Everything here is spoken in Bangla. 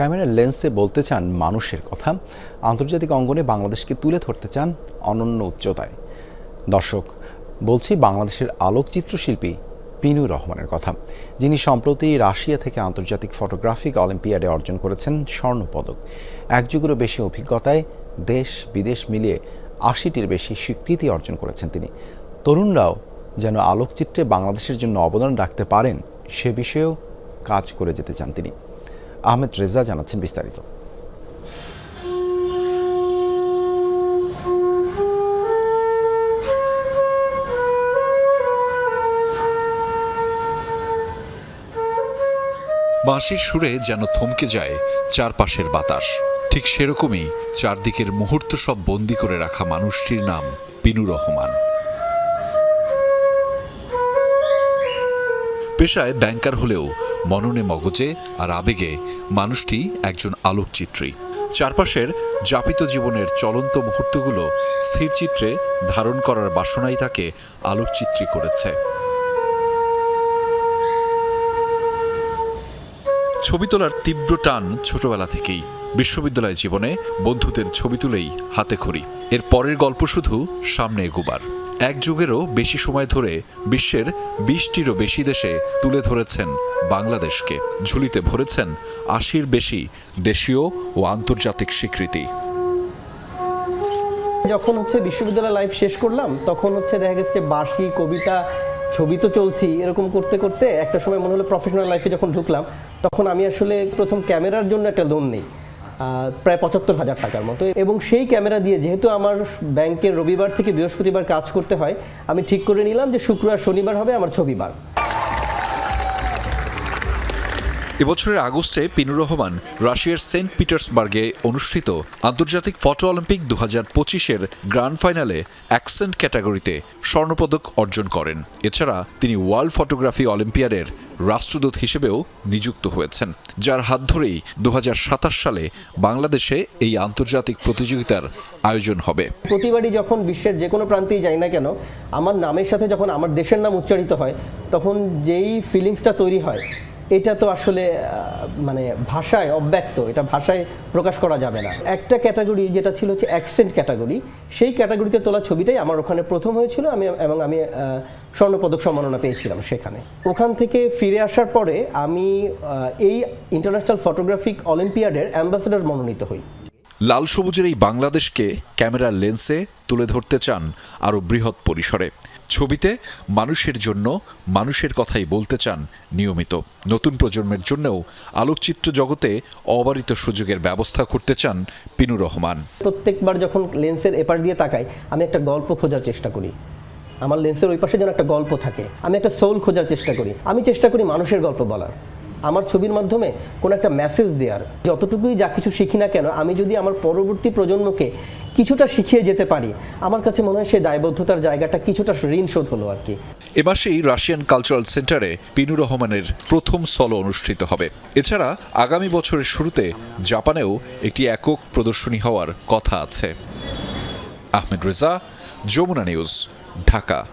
ক্যামেরার লেন্সে বলতে চান মানুষের কথা, আন্তর্জাতিক অঙ্গনে বাংলাদেশকে তুলে ধরতে চান অনন্য উচ্চতায়। দর্শক, বলছি বাংলাদেশের আলোকচিত্র শিল্পী পিনু রহমানের কথা, যিনি সম্প্রতি রাশিয়া থেকে আন্তর্জাতিক ফটোগ্রাফিক অলিম্পিয়াডে অর্জন করেছেন স্বর্ণপদক। এক যুগেরও বেশি অভিজ্ঞতায় দেশ বিদেশ মিলিয়ে আশিটির বেশি স্বীকৃতি অর্জন করেছেন তিনি। তরুণরাও যেন আলোকচিত্রে বাংলাদেশের জন্য অবদান রাখতে পারেন, সে বিষয়েও কাজ করে যেতে চান তিনি। আহমেদ রেজা জানাচ্ছেন বিস্তারিত। বাঁশির সুরে যেন থমকে যায় চারপাশের বাতাস। ঠিক সেরকমই চারদিকের মুহূর্ত সব বন্দি করে রাখা মানুষটির নাম পিনু রহমান। পেশায় ব্যাংকার হলেও মননে মগজে আর আবেগে মানুষটি একজন আলোকচিত্রী। চারপাশের যাপিত জীবনের চলন্ত মুহূর্তগুলো স্থির চিত্রে ধারণ করার বাসনাই তাকে আলোকচিত্রী করেছে। ছবি তোলার তীব্র টান ছোটবেলা থেকেই। বিশ্ববিদ্যালয় জীবনে বন্ধুদের ছবি তুলেই হাতে খড়ি। এর পরের গল্প শুধু সামনে এগুবার। এক যুগেরও বেশি সময় ধরে বিশ্বের বিশটিরও বেশি দেশে তুলে ধরেছেন বাংলাদেশকে। ঝুলিতে ভরেছেন আশির বেশি দেশীয় ও আন্তর্জাতিক স্বীকৃতি। যখন হচ্ছে বিশ্ববিদ্যালয় লাইফ শেষ করলাম, তখন হচ্ছে দেখা গেছে বার্ষি কবিতা, ছবি তো চলছি। এরকম করতে করতে একটা সময় মনে হলো প্রফেশনাল লাইফে যখন ঢুকলাম, তখন আমি আসলে প্রথম ক্যামেরার জন্য একটা লোন নিই। প্রায় পঁচাত্তর হাজার টাকার মতো। এবং সেই ক্যামেরা দিয়ে যেহেতু আমার ব্যাংকের রবিবার থেকে বৃহস্পতিবার কাজ করতে হয়, আমি ঠিক করে নিলাম যে শুক্রবার শনিবার হবে আমার ছবিবার এবছরের আগস্টে পিনুর রহমান রাশিয়ার সেন্ট পিটার্সবার্গে অনুষ্ঠিত আন্তর্জাতিক ফটো অলিম্পিক দু হাজার পঁচিশের গ্র্যান্ড ফাইনালে অ্যাকসেন্ট ক্যাটাগরিতে স্বর্ণপদক অর্জন করেন। এছাড়া তিনি ওয়ার্ল্ড ফটোগ্রাফি অলিম্পিয়াডের রাষ্ট্রদূত হিসেবেও নিযুক্ত হয়েছেন, যার হাত ধরেই দু হাজার সাতাশ সালে বাংলাদেশে এই আন্তর্জাতিক প্রতিযোগিতার আয়োজন হবে। প্রতিবারই যখন বিশ্বের যে কোনো প্রান্তেই যাই না কেন, আমার নামের সাথে যখন আমার দেশের নাম উচ্চারিত হয়, তখন যেই ফিলিংসটা তৈরি হয় এটা তো আসলে মানে ভাষায় অব্যক্ত, এটা ভাষায় প্রকাশ করা যাবে না। একটা ক্যাটাগরি যেটা ছিল হচ্ছে অ্যাকসেন্ট ক্যাটাগরি, সেই ক্যাটাগরিতে তোলা ছবিটাই আমার ওখানে প্রথম হয়েছিল, আমি এবং আমি স্বর্ণপদক সম্মাননা পেয়েছিলাম সেখানে। ওখান থেকে ফিরে আসার পরে আমি এই ইন্টারন্যাশনাল ফটোগ্রাফিক অলিম্পিয়াডের অ্যাম্বাসেডর মনোনীত হই। লাল সবুজের এই বাংলাদেশকে ক্যামেরার লেন্সে তুলে ধরতে চান আরও বৃহৎ পরিসরে। ছবিতে মানুষের জন্য মানুষের কথাই বলতে চান নিয়মিত। নতুন প্রজন্মের জন্যও আলোকচিত্র জগতে অবারিত সুযোগের ব্যবস্থা করতে চান পিনু রহমান। প্রত্যেকবার যখন লেন্সের এপার দিয়ে তাকাই, আমি একটা গল্প খোঁজার চেষ্টা করি। আমার লেন্সের ওই পাশে যেন একটা গল্প থাকে। আমি একটা সোল খোঁজার চেষ্টা করি। আমি চেষ্টা করি মানুষের গল্প বলার। আমার ছবির মাধ্যমে কোনো একটা মেসেজ দেওয়ার। যতটুকুই যা কিছু শিখি না কেন, আমি যদি আমার পরবর্তী প্রজন্মকে কিছুটা শিখিয়ে যেতে পারি। আমার কাছে মনে হয় সেই দায়বদ্ধতার জায়গাটা কিছুটা ঋণ শোধ হলো আর কি। এ মাসেই রাশিয়ান কালচারাল সেন্টারে পিনু রহমানের প্রথম সলো অনুষ্ঠিত হবে। এছাড়া আগামী বছরের শুরুতে জাপানেও একটি একক প্রদর্শনী হওয়ার কথা আছে। আহমেদ রেজা, যমুনা নিউজ, ঢাকা।